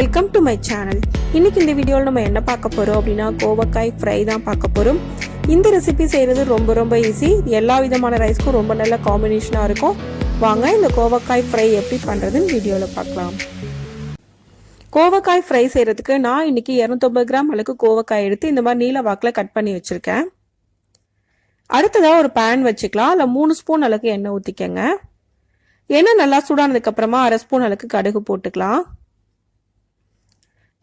Welcome to my channel இன்னைக்கு இந்த வீடியோவில் நம்ம என்ன பார்க்க போகிறோம் அப்படின்னா கோவக்காய் ஃப்ரை தான் பார்க்க போகிறோம் இந்த ரெசிபி செய்கிறது ரொம்ப ரொம்ப ஈஸி எல்லா விதமான ரைஸ்க்கும் ரொம்ப நல்ல காம்பினேஷனாக இருக்கும். வாங்க இந்த கோவக்காய் ஃப்ரை எப்படி பண்ணுறதுன்னு வீடியோவில் பார்க்கலாம். கோவக்காய் ஃப்ரை செய்கிறதுக்கு நான் இன்னைக்கு இரநூத்தொம்பது கிராம் அளவுக்கு கோவக்காய் எடுத்து இந்த மாதிரி நீல வாக்கில் கட் பண்ணி வச்சுருக்கேன். அடுத்ததாக ஒரு பேன் வச்சுக்கலாம். அதில் மூணு ஸ்பூன் அளவுக்கு எண்ணெய் ஊற்றிக்கங்க எண்ணெய் நல்லா சூடானதுக்கப்புறமா அரை ஸ்பூன் அளவுக்கு கடுகு போட்டுக்கலாம்.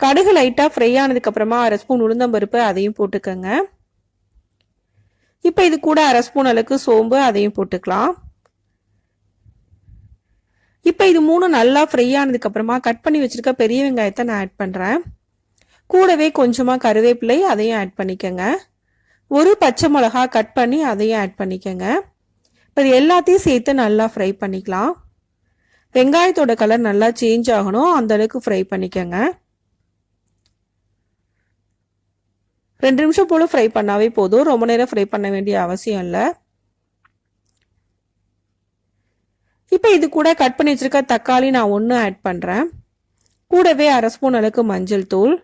கடுகு லைட்டாக ஃப்ரை ஆனதுக்கப்புறமா அரை ஸ்பூன் உளுந்தம்பருப்பு அதையும் போட்டுக்கோங்க. இப்போ இது கூட அரை ஸ்பூன் அளவுக்கு சோம்பு அதையும் போட்டுக்கலாம். இப்போ இது மூணு நல்லா ஃப்ரை ஆனதுக்கப்புறமா கட் பண்ணி வச்சுருக்க பெரிய வெங்காயத்தை நான் ஆட் பண்ணுறேன் கூடவே கொஞ்சமாக கருவேப்பிலை அதையும் ஆட் பண்ணிக்கோங்க. ஒரு பச்சை மிளகா கட் பண்ணி அதையும் ஆட் பண்ணிக்கோங்க. இப்போ இது எல்லாத்தையும் சேர்த்து நல்லா ஃப்ரை பண்ணிக்கலாம். வெங்காயத்தோட கலர் நல்லா சேஞ்ச் ஆகணும். அந்த அளவுக்கு ஃப்ரை பண்ணிக்கோங்க. ரெண்டு நிமிஷம் போல் ஃப்ரை பண்ணாவே போதும். ரொம்ப நேரம் ஃப்ரை பண்ண வேண்டிய அவசியம் இல்லை. இப்போ இது கூட கட் பண்ணி வச்சிருக்க தக்காளி நான் ஒன்று ஆட் பண்ணுறேன் கூடவே அரை ஸ்பூன் அளவுக்கு மஞ்சள் தூள்.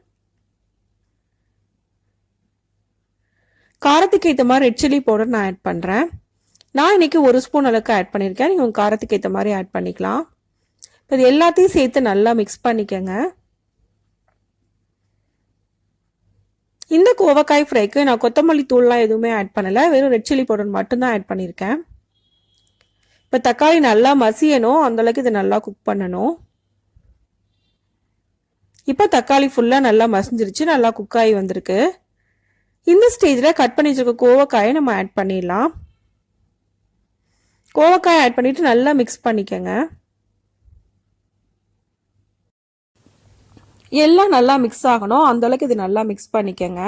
காரத்துக்கு ஏற்ற மாதிரி ரெட் சில்லி பவுடர் நான் ஆட் பண்ணுறேன் நான் இன்னைக்கு ஒரு ஸ்பூன் அளவுக்கு ஆட் பண்ணியிருக்கேன் நீங்கள் உங்கள் காரத்துக்கு ஏற்ற மாதிரி ஆட் பண்ணிக்கலாம். இப்போ இது எல்லாத்தையும் சேர்த்து நல்லா மிக்ஸ் பண்ணிக்கோங்க. இந்த கோவக்காய் ஃப்ரைக்கு நான் கொத்தமல்லி தூள்லாம் எதுவுமே ஆட் பண்ணலை. வெறும் ரெட் சில்லி பவுடர் மட்டும்தான் ஆட் பண்ணியிருக்கேன். இப்போ தக்காளி நல்லா மசியணும். அந்தளவுக்கு இதை நல்லா குக் பண்ணணும். இப்போ தக்காளி ஃபுல்லாக நல்லா மசிஞ்சிருச்சு. நல்லா குக் ஆகி வந்திருக்கு. இந்த ஸ்டேஜில் கட் பண்ணி வச்சுருக்க கோவக்காயை நம்ம ஆட் பண்ணிடலாம். கோவக்காய் ஆட் பண்ணிவிட்டு நல்லா மிக்ஸ் பண்ணிக்கோங்க. எல்லாம் நல்லா மிக்ஸ் ஆகணும். அந்தளவுக்கு இது நல்லா மிக்ஸ் பண்ணிக்கோங்க.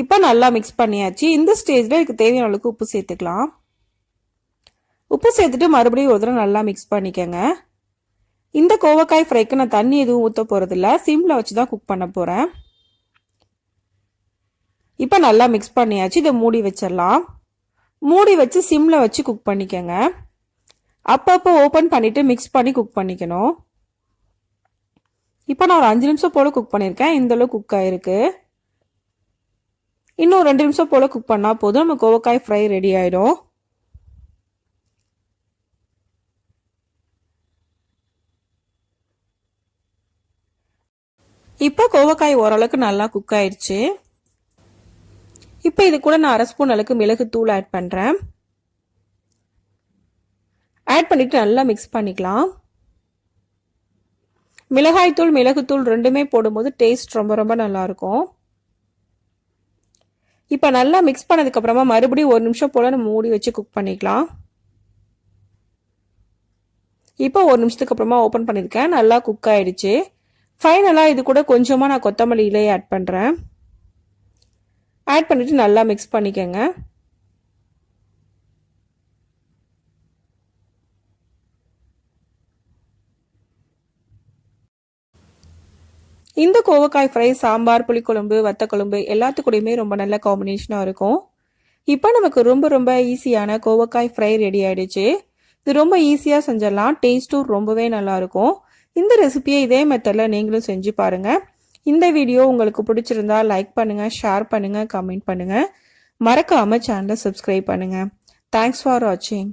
இப்போ நல்லா மிக்ஸ் பண்ணியாச்சு. இந்த ஸ்டேஜில் இதுக்கு தேவையான அளவுக்கு உப்பு சேர்த்துக்கலாம். உப்பு சேர்த்துட்டு மறுபடியும் ஒரு தடவை நல்லா மிக்ஸ் பண்ணிக்கங்க. இந்த கோவக்காய் ஃப்ரைக்கு நான் தண்ணி எதுவும் ஊற்ற போகிறதில்ல சிம்மில் வச்சு தான் குக் பண்ண போகிறேன் இப்போ நல்லா மிக்ஸ் பண்ணியாச்சு. இதை மூடி வச்சிடலாம். மூடி வச்சு சிம்மில் வச்சு குக் பண்ணிக்கோங்க. அப்பப்போ ஓப்பன் பண்ணிவிட்டு மிக்ஸ் பண்ணி குக் பண்ணிக்கணும். இப்போ நான் ஒரு அஞ்சு நிமிஷம் போல் குக் பண்ணியிருக்கேன் இந்தளவு குக் ஆகிருக்கு இன்னும் ரெண்டு நிமிஷம் போல் குக் பண்ணால் போதும். நம்ம கோவக்காய் ஃப்ரை ரெடி ஆகிடும் இப்போ கோவக்காய் ஓரளவுக்கு நல்லா குக் ஆயிடுச்சு. இப்போ இது கூட நான் அரை ஸ்பூன் அளவுக்கு மிளகு தூள் ஆட் பண்ணுறேன் ஆட் பண்ணிவிட்டு நல்லா மிக்ஸ் பண்ணிக்கலாம். மிளகாய்த்தூள் மிளகுத்தூள் ரெண்டுமே போடும்போது டேஸ்ட் ரொம்ப ரொம்ப நல்லாயிருக்கும். இப்போ நல்லா மிக்ஸ் பண்ணதுக்கப்புறமா மறுபடியும் ஒரு நிமிஷம் போல் நம்ம மூடி வச்சு குக் பண்ணிக்கலாம். இப்போ ஒரு நிமிஷத்துக்கு அப்புறமா ஓப்பன் பண்ணியிருக்கேன். நல்லா குக் ஆகிடுச்சு ஃபைனலாக இது கூட கொஞ்சமாக நான் கொத்தமல்லி இலையை ஆட் பண்ணுறேன் ஆட் பண்ணிவிட்டு நல்லா மிக்ஸ் பண்ணிக்கோங்க. இந்த கோவக்காய் ஃப்ரை சாம்பார் புளிக்குழம்பு வத்தக்குழம்பு எல்லாத்துக்கூடையுமே ரொம்ப நல்ல காம்பினேஷனாக இருக்கும். இப்போ நமக்கு ரொம்ப ரொம்ப ஈஸியான கோவக்காய் ஃப்ரை ரெடி ஆயிடுச்சு. இது ரொம்ப ஈஸியாக செஞ்சிடலாம். டேஸ்ட்டும் ரொம்பவே நல்லாயிருக்கும். இந்த ரெசிபியை இதே மெத்தடில் நீங்களும் செஞ்சு பாருங்கள் இந்த வீடியோ உங்களுக்கு பிடிச்சிருந்தா லைக் பண்ணுங்கள் ஷேர் பண்ணுங்கள் கமெண்ட் பண்ணுங்கள் மறக்காமல் சேனலை சப்ஸ்கிரைப் பண்ணுங்கள் தேங்க்ஸ் ஃபார் வாட்சிங்